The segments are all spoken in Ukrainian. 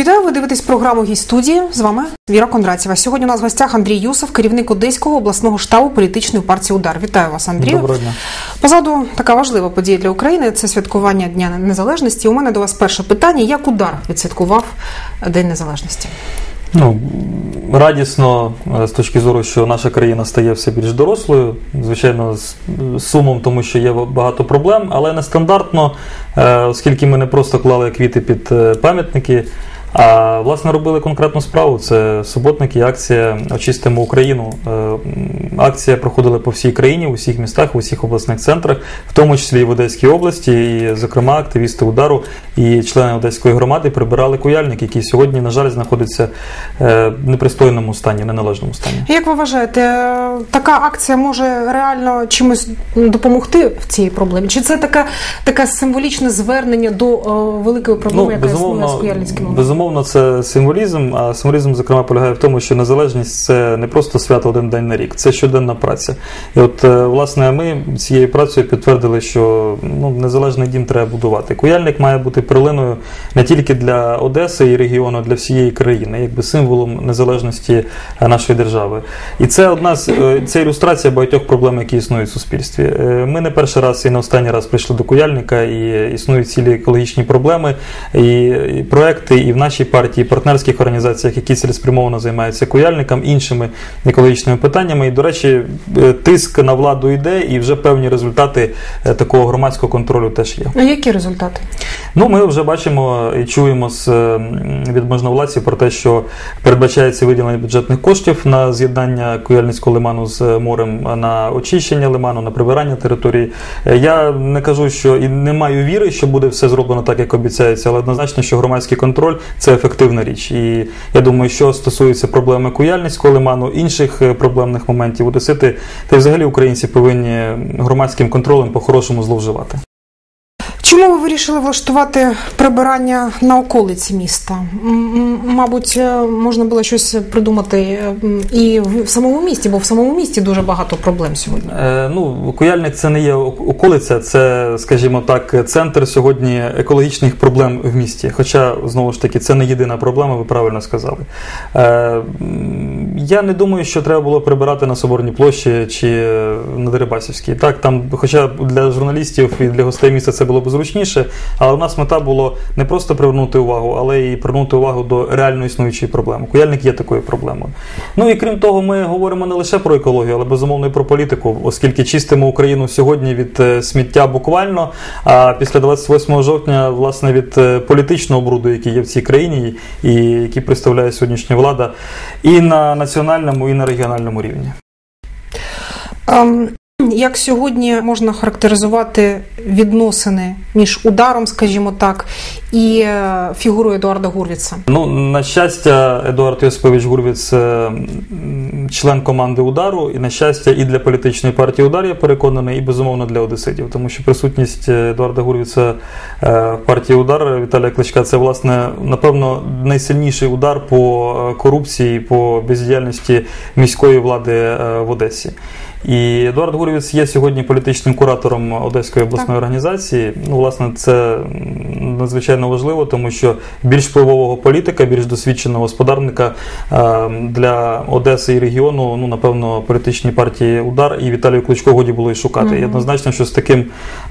Вітаю, ви дивитесь програму «Гість студії. З вами Віра Кондратєва. Сьогодні у нас в гостях Андрій Юсов, керівник Одеського обласного штабу політичної партії Удар. Вітаю вас, Андрію. Доброго дня. Позаду така важлива подія для України. Це святкування Дня Незалежності. У мене до вас перше питання: як удар відсвяткував День Незалежності? Ну, радісно е, з точки зору, що наша країна стає все більш дорослою. Звичайно, з сумом, тому що є багато проблем, але нестандартно, е, оскільки ми не просто клали квіти під е, пам'ятники. А власне робили конкретну справу. Це суботники, акція Очистимо Україну. Акція проходила по всій країні, у всіх містах, у всіх обласних центрах, в тому числі і в Одеській області. І, зокрема, активісти удару і члени Одеської громади прибирали куяльник, який сьогодні, на жаль, знаходиться в непристойному стані, неналежному стані. Як ви вважаєте, така акція може реально чимось допомогти в цій проблемі? Чи це таке таке символічне звернення до великої проблеми, ну, яка існує з куяльницьким? Безумовно, це символізм, а символізм, зокрема, полягає в тому, що незалежність це не просто свято один день на рік, це щоденна праця. І от, власне, ми цією працею підтвердили, що ну, незалежний дім треба будувати. Куяльник має бути перлиною не тільки для Одеси і регіону, для всієї країни, якби символом незалежності нашої держави. І це одна з це ілюстрація багатьох проблем, які існують в суспільстві. Ми не перший раз і не останній раз прийшли до Куяльника, і існують цілі екологічні проблеми, і проекти, і в нашій партії, партнерських організаціях, які цілеспрямовано займаються куяльником, іншими екологічними питаннями. І, до речі, тиск на владу йде, і вже певні результати такого громадського контролю теж є. А які результати? Ну, ми вже бачимо і чуємо з від можновладців про те, що передбачається виділення бюджетних коштів на з'єднання Куяльницького лиману з морем, на очищення лиману, на прибирання території. Я не кажу, що і не маю віри, що буде все зроблено так, як обіцяється, але однозначно, що громадський контроль це ефективна річ. І я думаю, що стосується проблеми Куяльницького лиману, інших проблемних моментів, Одесити, та й взагалі українці повинні громадським контролем по-хорошому зловживати. Чому ви вирішили влаштувати прибирання на околиці міста? Мабуть, можна було щось придумати і в самому місті, бо в самому місті дуже багато проблем сьогодні. Е, ну, Куяльник це не є околиця, це, скажімо так, центр сьогодні екологічних проблем в місті. Хоча, знову ж таки, це не єдина проблема, ви правильно сказали. Е, я не думаю, що треба було прибирати на Соборній площі чи на Дерибасівській. Так, там, хоча для журналістів і для гостей міста це було б зручніше, але у нас мета було не просто привернути увагу, але і привернути увагу до реально існуючої проблеми. Куяльник є такою проблемою. Ну і крім того, ми говоримо не лише про екологію, але безумовно і про політику, оскільки чистимо Україну сьогодні від сміття буквально. А після 28 жовтня, власне, від політичного бруду, який є в цій країні, і який представляє сьогоднішня влада, і на національному, і на регіональному рівні. Як сьогодні можна характеризувати відносини між ударом, скажімо так, і фігурою Едуарда Гурвіца? Ну, на щастя, Едуард Йосипович Гурвіц член команди удару, і на щастя, і для політичної партії удар я переконаний, і безумовно для одеситів, тому що присутність Едуарда Гурвіца в партії удар Віталія Кличка це власне напевно найсильніший удар по корупції, по бездіяльності міської влади в Одесі. І Едуард Гурвіц є сьогодні політичним куратором Одеської обласної так. організації. Ну, власне, це надзвичайно важливо, тому що більш впливового політика, більш досвідченого господарника для Одеси і регіону, ну напевно, політичні партії удар і Віталію Кличко годі було і шукати. Mm -hmm. І однозначно, що з таким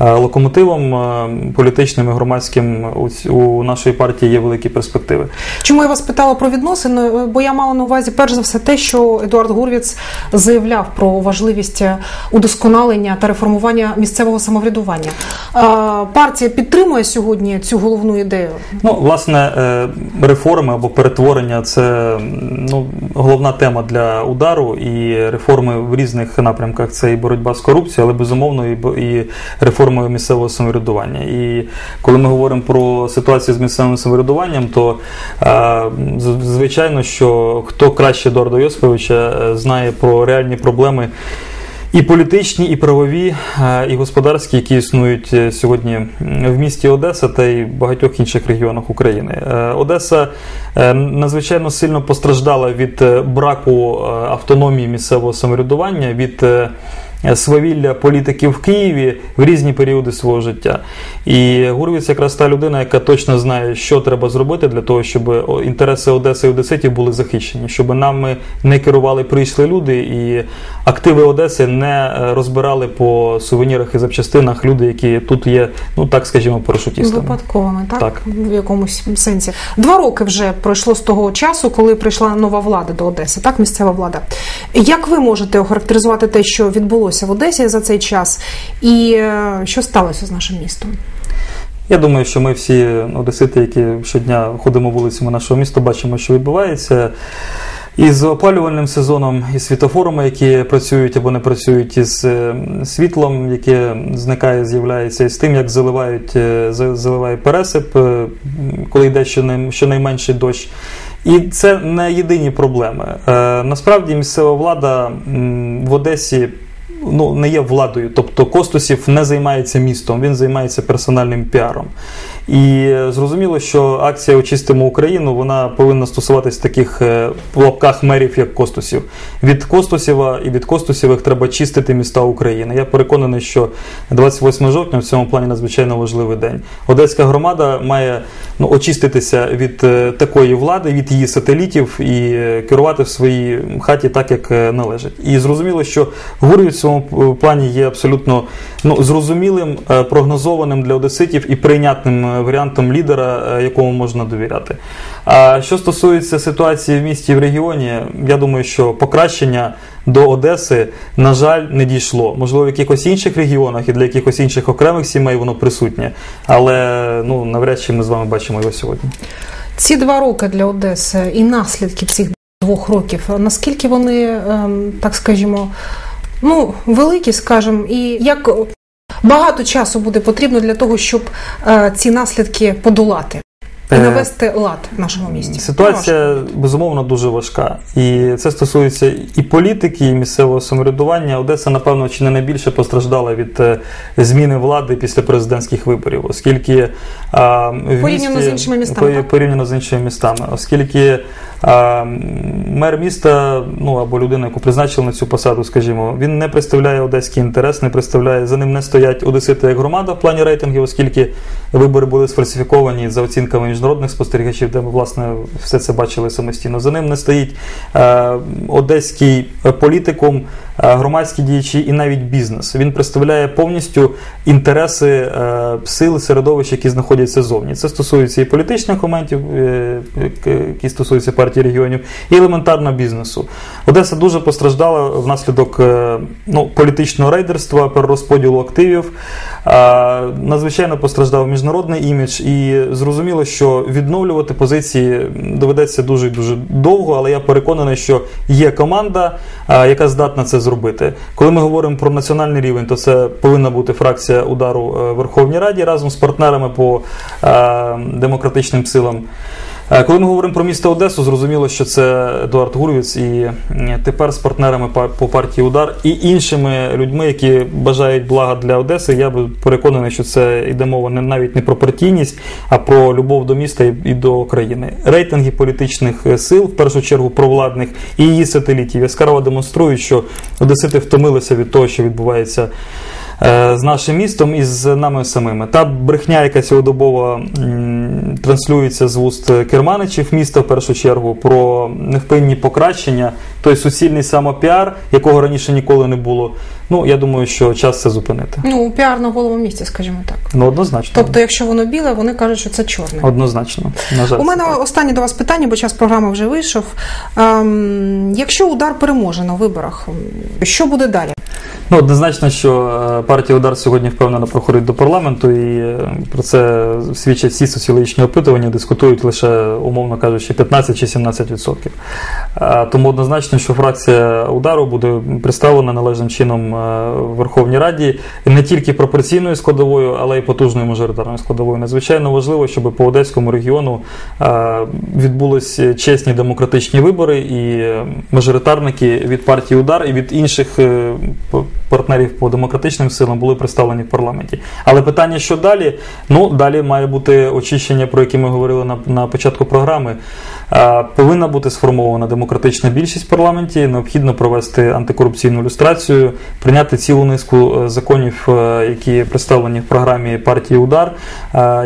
локомотивом політичним і громадським у нашої партії є великі перспективи. Чому я вас питала про відносини? Бо я мала на увазі перш за все те, що Едуард Гурвіц заявляв про важливість можливість удосконалення та реформування місцевого самоврядування. Партія підтримує сьогодні цю головну ідею. Ну, власне, реформи або перетворення це ну, головна тема для удару, і реформи в різних напрямках це і боротьба з корупцією, але безумовно і реформою місцевого самоврядування. І коли ми говоримо про ситуацію з місцевим самоврядуванням, то звичайно, що хто краще Едуарда Йосиповича знає про реальні проблеми. І політичні, і правові, і господарські, які існують сьогодні в місті Одеса та й багатьох інших регіонах України. Одеса надзвичайно сильно постраждала від браку автономії місцевого самоврядування, від е, свавілля політиків в Києві в різні періоди свого життя. І Гурвіц якраз та людина, яка точно знає, що треба зробити для того, щоб інтереси Одеси і Одеситів були захищені, щоб нами не керували прийшли люди, і активи Одеси не е, розбирали по сувенірах і запчастинах люди, які тут є, ну так скажімо, парашутістами. Випадковими, так? Так. В якомусь сенсі. Два роки вже пройшло з того часу, коли прийшла нова влада до Одеси, так, місцева влада. Як ви можете охарактеризувати те, що відбулося в Одесі за цей час, і е, що сталося з нашим містом? Я думаю, що ми всі одесити, які щодня ходимо вулицями нашого міста, бачимо, що відбувається. І з опалювальним сезоном, і світофорами, які працюють або не працюють, із е, світлом, яке зникає, з'являється, і з тим, як заливають, е, заливає пересип, коли йде щонай- щонайменший дощ. І це не єдині проблеми. Насправді місцева влада в Одесі ну, не є владою. Тобто Костусів не займається містом, він займається персональним піаром. І зрозуміло, що акція Очистимо Україну вона повинна стосуватись таких е, в лапках мерів, як Костусів. Від Костусєва і від Костусєвих треба чистити міста України. Я переконаний, що 28 жовтня в цьому плані надзвичайно важливий день. Одеська громада має ну, очиститися від е, такої влади, від її сателітів і е, керувати в своїй хаті так, як належить. І зрозуміло, що Гурвіт в цьому плані є абсолютно ну, зрозумілим, прогнозованим для одеситів і прийнятним варіантом лідера, е, якому можна довіряти. А що стосується ситуації в місті і в регіоні, я думаю, що покращення до Одеси, на жаль, не дійшло. Можливо, в якихось інших регіонах і для якихось інших окремих сімей воно присутнє, але ну навряд чи ми з вами бачимо його сьогодні. Ці два роки для Одеси і наслідки цих двох років, наскільки вони, ем, так скажімо, ну, великі, скажімо, і як багато часу буде потрібно для того, щоб е, ці наслідки подолати і Е, навести лад в нашому місті? Ситуація безумовно дуже важка, і це стосується і політики, і місцевого самоврядування. Одеса, напевно, чи не найбільше постраждала від е, зміни влади після президентських виборів, оскільки а, в Порівняно місті, з іншими містами, по- порівняно з іншими містами, оскільки а, мер міста, ну або людина, яку призначили на цю посаду, скажімо, він не представляє одеський інтерес, не представляє за ним не стоять одесити як громада в плані рейтингів, оскільки вибори були сфальсифіковані за оцінками міжнародних спостерігачів, де ми власне все це бачили самостійно. За ним не стоїть е, одеський політикум, е, громадські діячі і навіть бізнес. Він представляє повністю інтереси е, сил середовищ, які знаходяться зовні. Це стосується і політичних моментів, які стосуються партії регіонів, і елементарно бізнесу. Одеса дуже постраждала внаслідок ну, політичного рейдерства, перерозподілу активів. Надзвичайно постраждав міжнародний імідж, і зрозуміло, що відновлювати позиції доведеться дуже дуже довго, але я переконаний, що є команда, яка здатна це зробити. Коли ми говоримо про національний рівень, то це повинна бути фракція удару е, в Верховній Раді разом з партнерами по е, демократичним силам. Е, Коли ми говоримо про місто Одесу, зрозуміло, що це Едуард Гурвіц і тепер з партнерами па- по партії Удар і іншими людьми, які бажають блага для Одеси. Я би переконаний, що це йде мова не навіть не про партійність, а про любов до міста і, до країни. Рейтинги політичних е, сил, в першу чергу провладних і її сателітів, яскраво демонструють, що Одесити втомилися від того, що відбувається е, з нашим містом і з нами самими. Та брехня, яка цілодобово транслюється з вуст керманичів міста в першу чергу про невпинні покращення, той суцільний самопіар, якого раніше ніколи не було. Ну я думаю, що час це зупинити. Ну, піар на голову місті, скажімо так. Ну однозначно. Тобто, якщо воно біле, вони кажуть, що це чорне. Однозначно. На жаль, У мене так. останнє до вас питання, бо час програми вже вийшов. Ем, якщо удар переможе на виборах, що буде далі? Ну, однозначно, що е, партія Удар сьогодні впевнено проходить до парламенту, і е, про це свідчать всі соціологічні опитування, дискутують лише, умовно кажучи, 15 чи 17 відсотків. Е, Тому однозначно, що фракція удару буде представлена належним чином в Верховній Раді не тільки пропорційною складовою, але й потужною мажоритарною складовою. Надзвичайно важливо, щоб по Одеському регіону е, відбулися чесні демократичні вибори, і е, мажоритарники від партії Удар і від інших е, партнерів по демократичним силам були представлені в парламенті. Але питання, що далі? Ну далі має бути очищення, про яке ми говорили на, на початку програми. Е, Повинна бути сформована демократична більшість в парламенті. Необхідно провести антикорупційну люстрацію, прийняти цілу низку е, законів, е, які представлені в програмі партії Удар,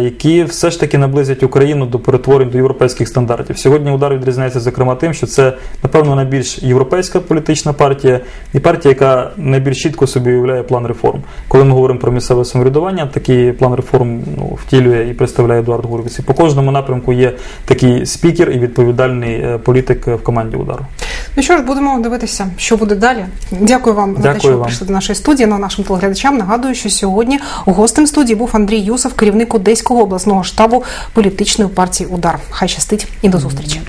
які все ж таки наблизять Україну до перетворень до європейських стандартів. Сьогодні удар відрізняється зокрема тим, що це напевно найбільш європейська політична партія і партія, яка найбільш чітко собі уявляє план реформ. Коли ми говоримо про місцеве самоврядування, такий план реформ ну, втілює і представляє Едуард Гурвіц. І по кожному напрямку є такий спікер і відповідальний е, політик в команді удару. Ну що ж, будемо дивитися, що буде далі. Дякую вам за те, що ви вам. прийшли до нашої студії. На нашим телеглядачам нагадую, що сьогодні гостем студії був Андрій Юсов, керівник Одеського обласного штабу політичної партії Удар. Хай щастить і до зустрічі.